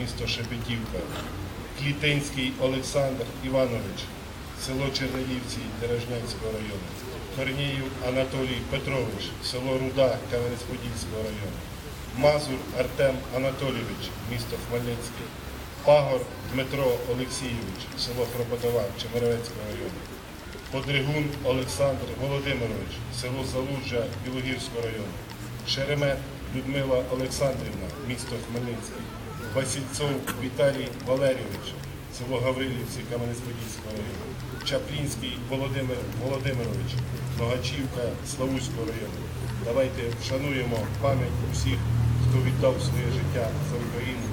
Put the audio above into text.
місто Шепетівка, Клітинський Олександр Іванович, село Чернігівці Дережнянського району, Корніїв Анатолій Петрович, село Руда Кам'янець-Подільського району, Мазур Артем Анатолійович, місто Хмельницький, Пагор Дмитро Олексійович, село Кропотова Чемеровецького району, Подригун Олександр Володимирович, село Залужжя Білогірського району, Шеремет Людмила Олександрівна, місто Хмельницький, Васильцов Віталій Валерійович, село Гаврилівці Кам'янець-Подільського району, Чаплінський Володимир Володимирович, Ногачівка Славутського району. Давайте вшануємо пам'ять усіх, хто віддав своє життя за Україну.